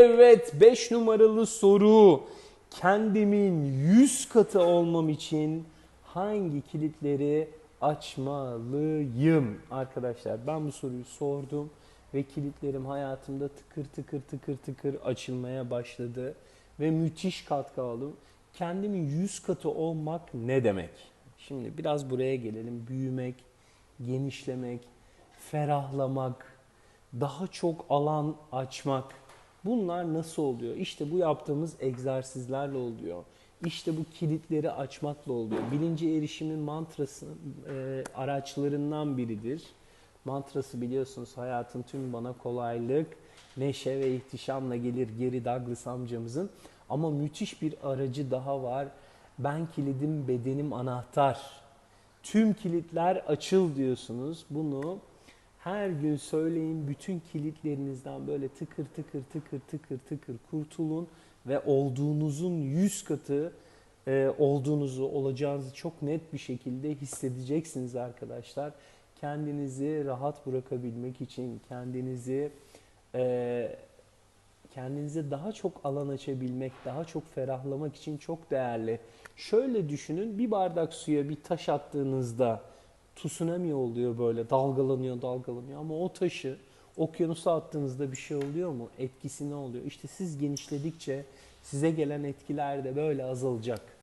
Evet 5 numaralı soru. Kendimin 100 katı olmam için hangi kilitleri açmalıyım? Arkadaşlar ben bu soruyu sordum ve kilitlerim hayatımda tıkır tıkır tıkır tıkır açılmaya başladı ve müthiş katkı aldım. Kendimin 100 katı olmak ne demek? Şimdi biraz buraya gelelim. Büyümek, genişlemek, ferahlamak, daha çok alan açmak. Bunlar nasıl oluyor? İşte bu yaptığımız egzersizlerle oluyor. İşte bu kilitleri açmakla oluyor. Bilince erişimin mantrası e, araçlarından biridir. Mantrası biliyorsunuz hayatın tüm bana kolaylık, neşe ve ihtişamla gelir Geri Douglas amcamızın. Ama müthiş bir aracı daha var. Ben kilidim, bedenim anahtar. Tüm kilitler açıl diyorsunuz. Bunu her gün söyleyin bütün kilitlerinizden böyle tıkır tıkır tıkır tıkır tıkır kurtulun ve olduğunuzun yüz katı e, olduğunuzu, olacağınızı çok net bir şekilde hissedeceksiniz arkadaşlar. Kendinizi rahat bırakabilmek için, kendinizi e, kendinize daha çok alan açabilmek, daha çok ferahlamak için çok değerli. Şöyle düşünün, bir bardak suya bir taş attığınızda tsunami oluyor böyle, dalgalanıyor, dalgalanıyor ama o taşı okyanusa attığınızda bir şey oluyor mu? Etkisi ne oluyor? İşte siz genişledikçe size gelen etkiler de böyle azalacak.